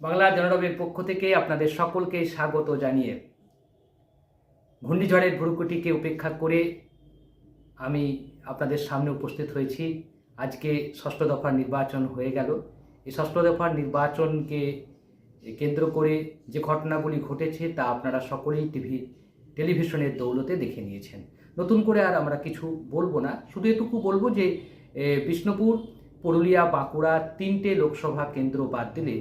বাংলা জনরবের পক্ষ থেকে আপনাদের সকলকে স্বাগত জানিয়ে ঘূর্ণিঝড়ের ভুরুকুটিকে উপেক্ষা করে আমি আপনাদের সামনে উপস্থিত হয়েছি। আজকে ষষ্ঠ দফার নির্বাচন হয়ে গেল। এই ষষ্ঠ দফার নির্বাচনকে কেন্দ্র করে যে ঘটনাগুলি ঘটেছে তা আপনারা সকলেই টিভি, টেলিভিশনের দৌলতে দেখে নিয়েছেন। নতুন করে আর আমরা কিছু বলব না। শুধু এটুকু বলব যে বিষ্ণুপুর, পুরুলিয়া, বাঁকুড়া তিনটে লোকসভা কেন্দ্র বাদ দিলে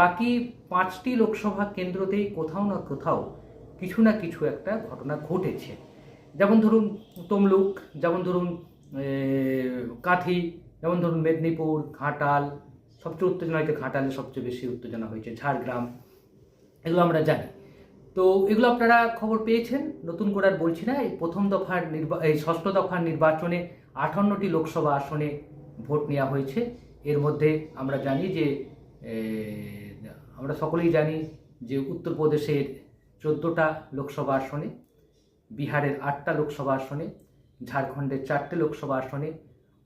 বাকি পাঁচটি লোকসভা কেন্দ্রতেই কোথাও না কোথাও কিছু না কিছু একটা ঘটনা ঘটেছে। যেমন ধরুন তমলুক, যেমন ধরুন কাঁথি, যেমন ধরুন মেদিনীপুর, ঘাটাল, সবচেয়ে উত্তেজনা হয়েছে ঘাটালে সবচেয়ে বেশি উত্তেজনা হয়েছে ঝাড়গ্রাম, এগুলো আমরা জানি। তো এগুলো আপনারা খবর পেয়েছেন, নতুন করে আর বলছি না, এই প্রথম দফার নির্বা, এই ষষ্ঠ দফার নির্বাচনে আটান্নটি লোকসভা আসনে ভোট নেওয়া হয়েছে। এর মধ্যে আমরা জানি যে আমরা সকলেই জানি যে উত্তরপ্রদেশের চোদ্দোটা লোকসভা আসনে, বিহারের আটটা লোকসভা আসনে, ঝাড়খণ্ডের চারটে লোকসভা আসনে,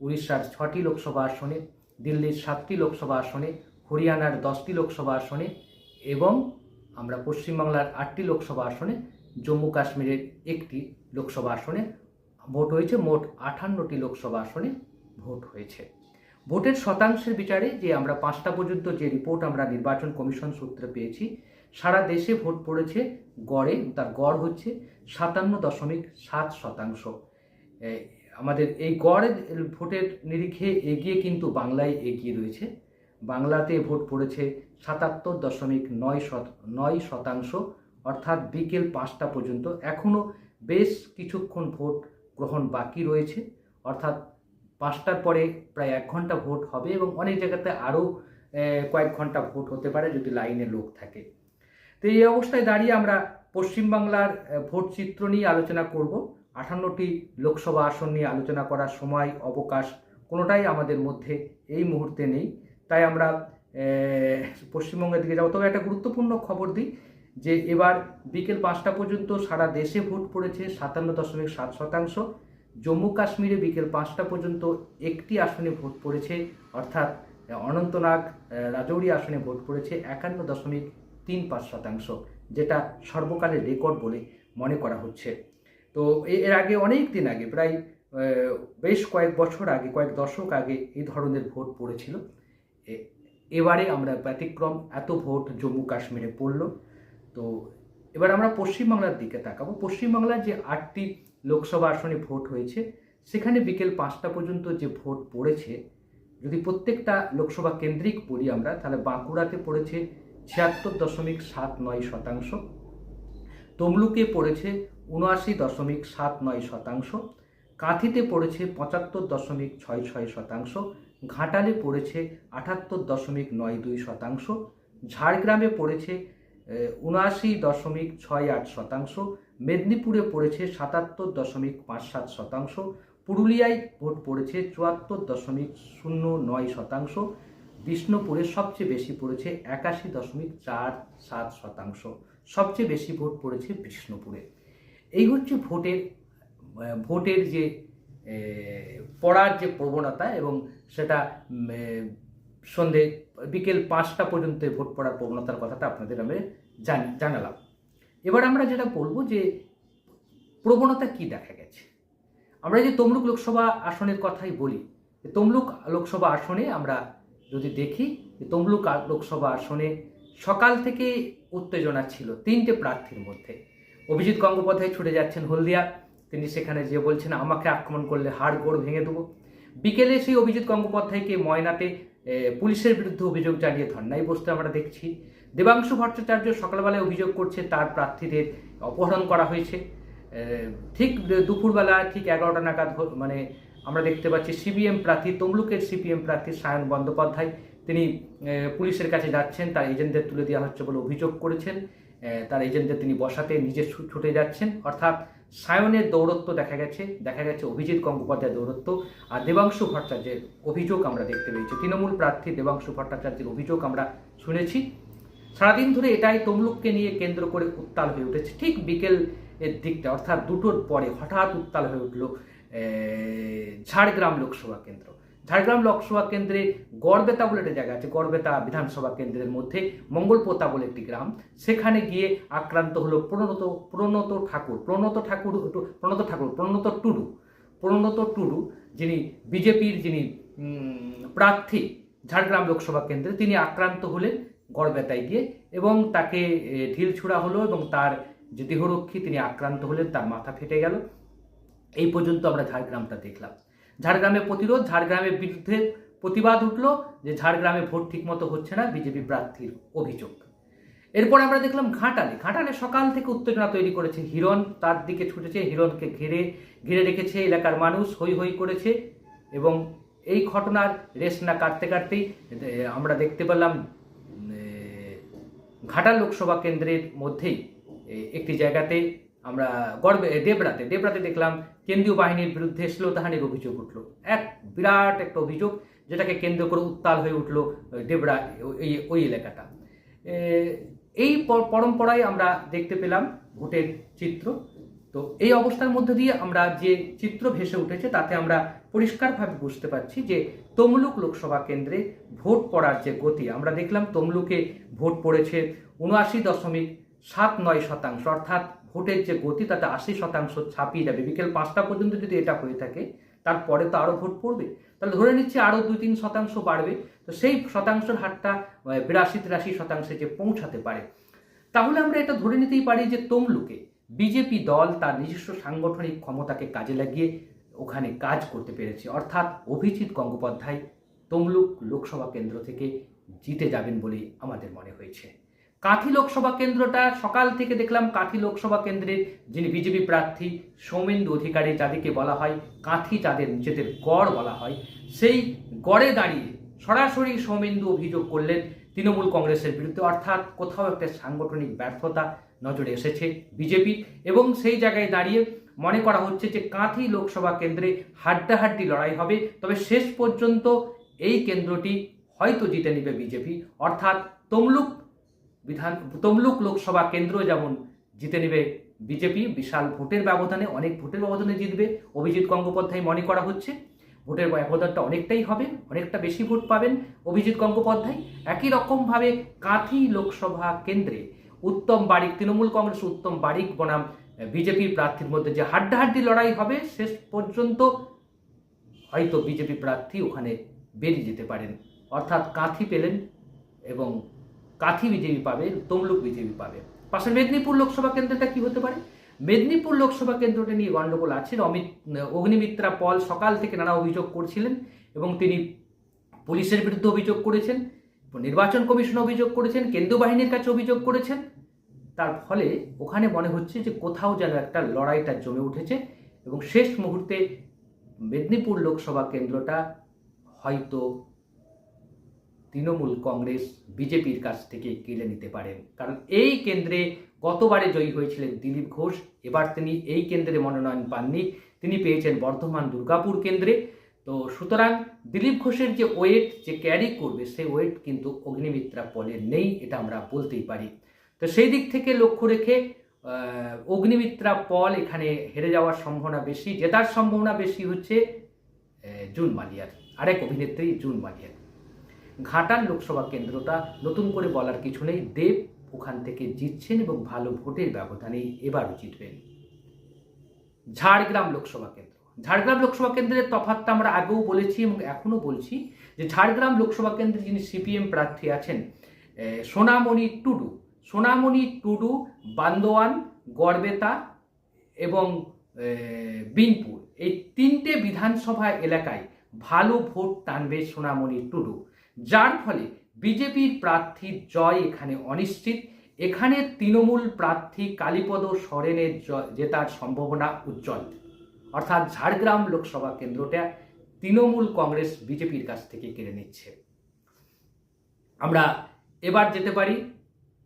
উড়িষ্যার ছটি লোকসভা আসনে, দিল্লির সাতটি লোকসভা আসনে, হরিয়ানার দশটি লোকসভা আসনে এবং আমরা পশ্চিমবাংলার আটটি লোকসভা আসনে, জম্মু কাশ্মীরের একটি লোকসভা আসনে ভোট হয়েছে। মোট আটান্নটি লোকসভা আসনে ভোট হয়েছে। ভোটের শতাংশের বিচারে যে আমরা পাঁচটা পর্যন্ত যে রিপোর্ট আমরা নির্বাচন কমিশন সূত্রে পেয়েছি, সারা দেশে ভোট পড়েছে গড়ে, তার গড় হচ্ছে সাতান্ন দশমিক সাত শতাংশ। আমাদের এই গড় ভোটের নিরিখে এগিয়ে কিন্তু বাংলায় এগিয়ে রয়েছে। বাংলাতে ভোট পড়েছে সাতাত্তর দশমিক নয় শত, নয় শতাংশ, অর্থাৎ বিকেল পাঁচটা পর্যন্ত। এখনও বেশ কিছুক্ষণ ভোট গ্রহণ বাকি রয়েছে, অর্থাৎ পাঁচটার পরে প্রায় এক ঘণ্টা ভোট হবে এবং অনেক জায়গাতে আরও কয়েক ঘণ্টা ভোট হতে পারে যদি লাইনে লোক থাকে। তো এই অবস্থায় দাঁড়িয়ে আমরা পশ্চিমবাংলার ভোট চিত্র নিয়ে আলোচনা করব। আটান্নটি লোকসভা আসন নিয়ে আলোচনা করার সময় অবকাশ কোনোটাই আমাদের মধ্যে এই মুহূর্তে নেই। তাই আমরা পশ্চিমবঙ্গের দিকে যাব। তবে একটা গুরুত্বপূর্ণ খবর দিই যে এবার বিকেল পাঁচটা পর্যন্ত সারা দেশে ভোট পড়েছে সাতান্ন দশমিক সাত শতাংশ। জম্মু কাশ্মীরে বিকেল পাঁচটা পর্যন্ত একটি আসনে ভোট পড়েছে, অর্থাৎ অনন্তনাগ রাজৌরি আসনে ভোট পড়েছে একান্ন দশমিক তিন পাঁচ শতাংশ, যেটা সর্বকালের রেকর্ড বলে মনে করা হচ্ছে। তো এর আগে অনেক দিন আগে, প্রায় বেশ কয়েক বছর আগে, কয়েক দশক আগে এই ধরনের ভোট পড়েছিল। এবারে আমরা ব্যতিক্রম, এত ভোট জম্মু কাশ্মীরে পড়ল। তো এবার আমরা পশ্চিমবাংলার দিকে তাকাবো। পশ্চিমবাংলার যে আটটি লোকসভা আসনে ভোট হয়েছে। সেখানে বিকেল পাঁচটা পর্যন্ত যে ভোট পড়েছে, যদি প্রত্যেকটা লোকসভা কেন্দ্রিক পড়ি আমরা, তাহলে বাঁকুড়াতে পড়েছে ছিয়াত্তর দশমিক সাত নয় শতাংশ, তমলুকে পড়েছে উনআশি দশমিক সাত নয় শতাংশ, কাঁথিতে পড়েছে পঁচাত্তর দশমিক ছয় ছয় শতাংশ, ঘাটালে পড়েছে আটাত্তর দশমিক নয় দুই শতাংশ, ঝাড়গ্রামে পড়েছে উনআশি দশমিক ছয় আট শতাংশ মেদিনীপুরে পড়েছে সাতাত্তর দশমিক পাঁচ সাত শতাংশ, পুরুলিয়ায় ভোট পড়েছে চুয়াত্তর দশমিক শূন্য নয় শতাংশ, বিষ্ণুপুরে সবচেয়ে বেশি পড়েছে একাশি দশমিক চার সাত শতাংশ, সবচেয়ে বেশি ভোট পড়েছে বিষ্ণুপুরে। এই হচ্ছে ভোটের ভোটের যে পড়ার যে প্রবণতা এবং সেটা সন্ধে, বিকেল পাঁচটা পর্যন্ত ভোট পড়ার প্রবণতার কথাটা আপনাদের আমি জান- জানালাম। এবার আমরা যেটা বলব যে প্রবণতা কি দেখা গেছে? আমরা যে তমলুক লোকসভা আসনের কথাই বলি তমলুক লোকসভা আসনে আমরা যদি দেখি তমলুক লোকসভা আসনে সকাল থেকে উত্তেজনা ছিল তিনটে প্রার্থীর মধ্যে। অভিজিৎ গঙ্গোপাধ্যায় ছুটে যাচ্ছেন হলদিয়া। তিনি সেখানে যে বলছেন, আমাকে আক্রমণ করলে হাড় গোড় ভেঙে দেবো। বিকেলে সেই অভিজিৎ গঙ্গোপাধ্যায়কে ময়নাতে পুলিশের বিরুদ্ধে অভিযোগ জানিয়ে ধর্নায় বসতে আমরা দেখছি। দেবাংশু ভট্টাচার্য সকালবেলায় অভিযোগ করছে তার প্রার্থীদের অপহরণ করা হয়েছে। ঠিক দুপুরবেলা ঠিক এগারোটা নাগাদ মানে আমরা দেখতে পাচ্ছি সিপিএম প্রার্থী, তমলুকের সিপিএম প্রার্থী সায়ন বন্দ্যোপাধ্যায়। তিনি পুলিশের কাছে যাচ্ছেন, তার এজেন্টদের তুলে দেওয়া হচ্ছে বলে অভিযোগ করেছেন। তার এজেন্টদের তিনি বসাতে নিজে ছুটে যাচ্ছেন। অর্থাৎ সায়নের দৌরত্ব দেখা গেছে দেখা গেছে অভিজিৎ গঙ্গোপাধ্যায়ের দৌরত্ব আর দেবাংশু ভট্টাচার্যের অভিযোগ আমরা দেখতে পেয়েছি। তৃণমূল প্রার্থী দেবাংশু ভট্টাচার্যের অভিযোগ আমরা শুনেছি। সারাদিন ধরে এটাই তমলুককে নিয়ে কেন্দ্র করে উত্তাল হয়ে উঠেছে। ঠিক বিকেল এর দিকটা অর্থাৎ দুটোর পরে হঠাৎ উত্তাল হয়ে উঠল ঝাড়গ্রাম লোকসভা কেন্দ্র। ঝাড়গ্রাম লোকসভা কেন্দ্রে গড়বেতা বলে একটা জায়গা আছে, গড়বেতা বিধানসভা কেন্দ্রের মধ্যে মঙ্গলপোতা বলে একটি গ্রাম। সেখানে গিয়ে আক্রান্ত হলো প্রণত প্রণত ঠাকুর প্রণত ঠাকুর প্রণত ঠাকুর, প্রণত টুডু। প্রণত টুডু, যিনি বিজেপির যিনি প্রার্থী ঝাড়গ্রাম লোকসভা কেন্দ্রে, তিনি আক্রান্ত হলেন। গড়বেতায় গিয়ে এবং তাকে ঢিল ছুড়া হলো এবং তার যে দেহরক্ষী তিনি আক্রান্ত হলেন, তার মাথা ফেটে গেল। এই পর্যন্ত আমরা ঝাড়গ্রামটা দেখলাম। ঝাড়গ্রামে প্রতিরোধ, ঝাড়গ্রামের বিরুদ্ধে প্রতিবাদ উঠল যে ঝাড়গ্রামে ভোট ঠিকমতো হচ্ছে না, বিজেপি প্রার্থীর অভিযোগ। এরপর আমরা দেখলাম ঘাটালে। ঘাটালে সকাল থেকে উত্তেজনা তৈরি করেছে হিরণ, তার দিকে ছুটেছে, হিরণকে ঘিরে ঘিরে রেখেছে এলাকার মানুষ হই হই করেছে এবং এই ঘটনার রেশ না কাটতে কাটতেই আমরা দেখতে পেলাম ঘাটাল লোকসভা কেন্দ্রের মধ্যেই একটি জায়গাতে আমরা গড়বে দেবরাতে দেবরাতে দেখলাম কেন্দ্রীয় বাহিনীর বিরুদ্ধে শ্লোতাহানির অভিযোগ উঠল। এক বিরাট একটা অভিযোগ যেটাকে কেন্দ্র করে উত্তাল হয়ে উঠল দেবরা এই, ওই এলাকাটা। এই পরম্পরায় আমরা দেখতে পেলাম ভোটের চিত্র। তো এই অবস্থার মধ্যে দিয়ে আমরা যে চিত্র ভেসে উঠেছে, তাতে আমরা পরিষ্কারভাবে বুঝতে পারছি যে তমলুক লোকসভা কেন্দ্রে ভোট পড়ার যে গতি, আমরা দেখলাম তমলুকে ভোট পড়েছে উনআশি দশমিক সাত নয় শতাংশ, অর্থাৎ ভোটের যে গতি তাতে আশি শতাংশ ছাপিয়ে যাবে। বিকেল পাঁচটা পর্যন্ত যদি এটা হয়ে থাকে, তারপরে তো আরও ভোট পড়বে। তাহলে ধরে নিচ্ছে আরও দুই তিন শতাংশ বাড়বে, তো সেই শতাংশের হারটা বিরাশি তিরাশি শতাংশে যে পৌঁছাতে পারে। তাহলে আমরা এটা ধরে নিতেই পারি যে তমলুকে বিজেপি দল তার নিজস্ব সাংগঠনিক ক্ষমতাকে কাজে লাগিয়ে ওখানে কাজ করতে পেরেছে। অর্থাৎ অভিজিৎ গঙ্গোপাধ্যায় তমলুক লোকসভা কেন্দ্র থেকে জিতে যাবেন বলেই আমাদের মনে হয়েছে। কাঁথি লোকসভা কেন্দ্রটা সকাল থেকে দেখলাম কাঁথি লোকসভা কেন্দ্রের যিনি বিজেপি প্রার্থী সৌমেন্দু অধিকারী যাদেরকে বলা হয়, কাঁথি যাদের নিজেদের গড় বলা হয়, সেই গড়ে দাঁড়িয়ে সরাসরি সৌমেন্দু অভিযোগ করলেন তৃণমূল কংগ্রেসের বিরুদ্ধে, অর্থাৎ কোথাও একটা সাংগঠনিক ব্যর্থতা নজরে এসেছে বিজেপি, এবং সেই জায়গায় দাঁড়িয়ে মনে করা হচ্ছে যে কাঁথি লোকসভা কেন্দ্রে হাড্ডাহাড্ডি লড়াই হবে। তবে শেষ পর্যন্ত এই কেন্দ্রটি হয়তো জিতে নেবে বিজেপি। অর্থাৎ তমলুক বিধান, তমলুক লোকসভা কেন্দ্র যেমন জিতে নেবে বিজেপি, বিশাল ভোটের ব্যবধানে, অনেক ভোটের ব্যবধানে জিতবে। অভিজিৎ গঙ্গোপাধ্যায় মনে করা হচ্ছে ভোটের ব্যবধানটা অনেকটাই হবে, অনেকটা বেশি ভোট পাবেন অভিজিৎ গঙ্গোপাধ্যায়। একই রকমভাবে কাঁথি লোকসভা কেন্দ্রে উত্তম বারিক, তৃণমূল কংগ্রেস উত্তম বারিক বনাম বিজেপির প্রার্থীর মধ্যে যে হাড্ডাহাড্ডি লড়াই হবে, শেষ পর্যন্ত হয়তো বিজেপি প্রার্থী ওখানে বেরিয়ে যেতে পারেন। অর্থাৎ কাঁথি পেলেন এবং কাঁথি বিজেপি পাবে, তমলুক বিজেপি পাবে। পাশে মেদিনীপুর লোকসভা কেন্দ্রটা কি হতে পারে? মেদিনীপুর লোকসভা কেন্দ্রটি নিয়ে গণ্ডগোল আছে। অমিত, অগ্নিমিত্রা পল সকাল থেকে নানা অভিযোগ করছিলেন এবং তিনি পুলিশের বিরুদ্ধে অভিযোগ করেছেন, নির্বাচন কমিশন অভিযোগ করেছেন কেন্দ্রীয় বাহিনীর কাছে অভিযোগ করেছেন। তার ফলে ওখানে মনে হচ্ছে যে কোথাও যেন একটা লড়াইটা জমে উঠেছে এবং শেষ মুহূর্তে মেদিনীপুর লোকসভা কেন্দ্রটা হয়তো তৃণমূল কংগ্রেস বিজেপির কাছ থেকে কেড়ে নিতে পারেন। কারণ এই কেন্দ্রে গতবারে জয়ী হয়েছিলেন দিলীপ ঘোষ, এবার তিনি এই কেন্দ্রে মনোনয়ন পাননি। তিনি পেয়েছেন বর্ধমান দুর্গাপুর কেন্দ্রে। তো সুতরাং দিলীপ ঘোষের যে ওয়েট, যে ক্যারি করবে, সেই ওয়েট কিন্তু অগ্নিমিত্রা পলের নেই, এটা আমরা বলতেই পারি। তো সেই দিক থেকে লক্ষ্য রেখে অগ্নিমিত্রা পল এখানে হেরে যাওয়ার সম্ভাবনা বেশি। জেতার সম্ভাবনা বেশি হচ্ছে জুন মালিয়ার। আরেক অভিনেত্রী জুন মালিয়ার। ঘাটাল লোকসভা কেন্দ্রটা নতুন করে বলার কিছু নেই। দেব ওখান থেকে জিতছেন এবং ভালো ভোটের ব্যবধানে এবারও জিতবেন। ঝাড়গ্রাম লোকসভা কেন্দ্র। ঝাড়গ্রাম লোকসভা কেন্দ্রের তফাৎটা আমরা আগেও বলেছি এবং এখনও বলছি যে ঝাড়গ্রাম লোকসভা কেন্দ্রে যিনি সিপিএম প্রার্থী আছেন সোনামণি টুডু। সোনামণি টুডু, বান্দোয়ান, গড়বেতা এবং বিনপুর। এই তিনটে বিধানসভা এলাকায় ভালো ভোট টানবে সোনামণি টুডু। যার ফলে বিজেপির প্রার্থীর জয় এখানে অনিশ্চিত। এখানে তৃণমূল প্রার্থী কালীপদ সরেনের জ- জেতার সম্ভাবনা উজ্জ্বল। অর্থাৎ ঝাড়গ্রাম লোকসভা কেন্দ্রটা তৃণমূল কংগ্রেস বিজেপির কাছ থেকে কেড়ে নিচ্ছে। আমরা এবার যেতে পারি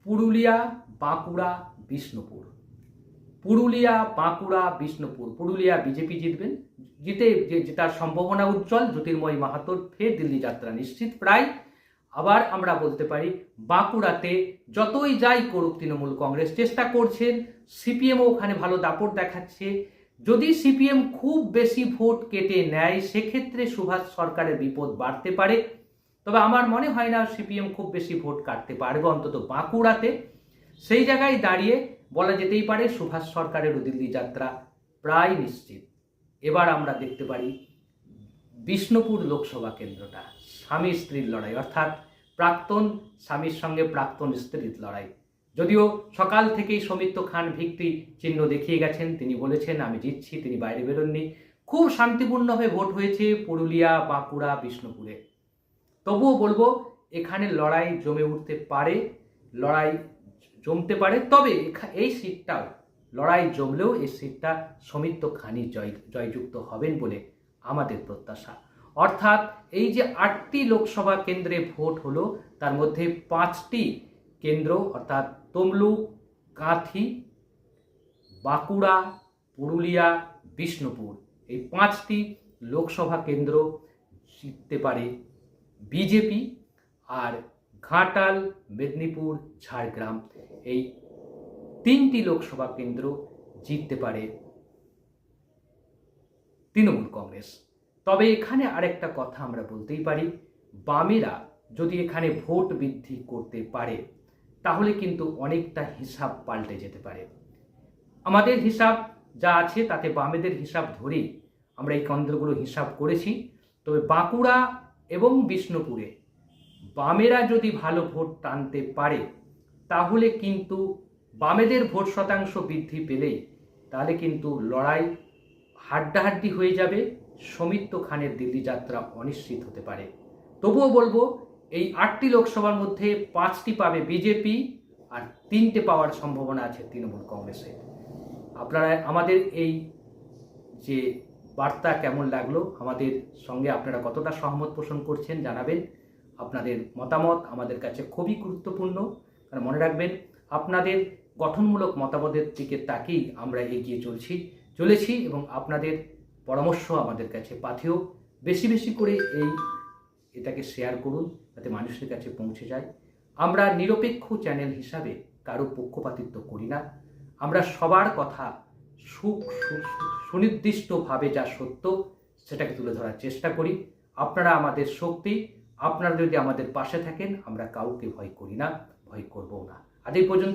পুরুলিয়া, বাঁকুড়া, বিষ্ণুপুর। পুরুলিয়া, বাঁকুড়া, বিষ্ণুপুর। পুরুলিয়া বিজেপি জিতবেন জিতে জেতার সম্ভাবনা উজ্জ্বল, জ্যোতির্ময় মাহাতোর ফের দিল্লি যাত্রা নিশ্চিত প্রায়। আবার আমরা বলতে পারি, বাঁকুড়াতে যতই যাই করুক তৃণমূল কংগ্রেস, চেষ্টা করছেন। সিপিএমও ওখানে ভালো দাপট দেখাচ্ছে। যদি সিপিএম খুব বেশি ভোট কেটে নেয়, সেক্ষেত্রে সুভাষ সরকারের বিপদ বাড়তে পারে। তবে আমার মনে হয় না সিপিএম খুব বেশি ভোট কাটতে পারবে, অন্তত বাঁকুড়াতে। সেই জায়গায় দাঁড়িয়ে বলা যেতেই পারে সুভাষ সরকারের দিল্লি যাত্রা প্রায় নিশ্চিত। এবার আমরা দেখতে পারি বিষ্ণুপুর লোকসভা কেন্দ্রটা, স্বামী স্ত্রীর লড়াই, অর্থাৎ প্রাক্তন স্বামীর সঙ্গে প্রাক্তন স্ত্রীর লড়াই। যদিও সকাল থেকেই সৌমিত্র খান ভিক্টি চিহ্ন দেখিয়ে গেছেন, তিনি বলেছেন, আমি জিতছি, তিনি বাইরে বেরোননি। খুব শান্তিপূর্ণভাবে ভোট হয়েছে পুরুলিয়া, বাঁকুড়া, বিষ্ণুপুরে। তবুও বলব, এখানে লড়াই জমে উঠতে পারে, লড়াই জমতে পারে, তবে এই সিটটাও, লড়াই জমলেও এই সিটটা সৌমিত্র খানি জয়, জয়যুক্ত হবেন বলে আমাদের প্রত্যাশা। অর্থাৎ এই যে আটটি লোকসভা কেন্দ্রে ভোট হলো, তার মধ্যে পাঁচটি কেন্দ্র, অর্থাৎ তমলুক কাঁথি, বাঁকুড়া, পুরুলিয়া, বিষ্ণুপুর, এই পাঁচটি লোকসভা কেন্দ্র জিততে পারে বিজেপি আর ঘাটাল, মেদিনীপুর, ঝাড়গ্রাম এই তিনটি লোকসভা কেন্দ্র জিততে পারে তৃণমূল কংগ্রেস। তবে এখানে আরেকটা কথা আমরা বলতেই পারি, বামেরা যদি এখানে ভোট বৃদ্ধি করতে পারে, তাহলে কিন্তু অনেকটা হিসাব পাল্টে যেতে পারে। আমাদের হিসাব যা আছে তাতে বামেদের হিসাব ধরেই আমরা এই কেন্দ্রগুলো হিসাব করেছি। তবে বাঁকুড়া এবং বিষ্ণুপুরে বামেরা যদি ভালো ভোট টানতে পারে, তাহলে কিন্তু বামেদের ভোট শতাংশ বৃদ্ধি পেলেই, তাহলে কিন্তু লড়াই হাড্ডাহাড্ডি হয়ে যাবে, সৌমিত্র খানের দিল্লি যাত্রা অনিশ্চিত হতে পারে। তবুও বলব, এই আটটি লোকসভার মধ্যে পাঁচটি পাবে বিজেপি আর তিনটে পাওয়ার সম্ভাবনা আছে তৃণমূল কংগ্রেসের। আপনারা, আমাদের এই যে বার্তা কেমন লাগল, আমাদের সঙ্গে আপনারা কতটা সহমত পোষণ করছেন জানাবেন। আপনাদের মতামত আমাদের কাছে খুবই গুরুত্বপূর্ণ। কারণ মনে রাখবেন, আপনাদের গঠনমূলক মতামতের দিকে তাকেই আমরা এগিয়ে চলছি, চলেছি এবং আপনাদের পরামর্শ আমাদের কাছে পাথেও বেশি বেশি করে এই এটাকে শেয়ার করুন, যাতে মানুষের কাছে পৌঁছে যায়। আমরা নিরপেক্ষ চ্যানেল হিসাবে কারও পক্ষপাতিত্ব করি না। আমরা সবার কথা সুখ সুনির্দিষ্টভাবে যা সত্য, সেটাকে তুলে ধরার চেষ্টা করি। আপনারা আমাদের শক্তি আপনারা যদি আমাদের পাশে থাকেন, আমরা কাউকে ভয় করি না, ভয় করবও না। আজ এই পর্যন্ত।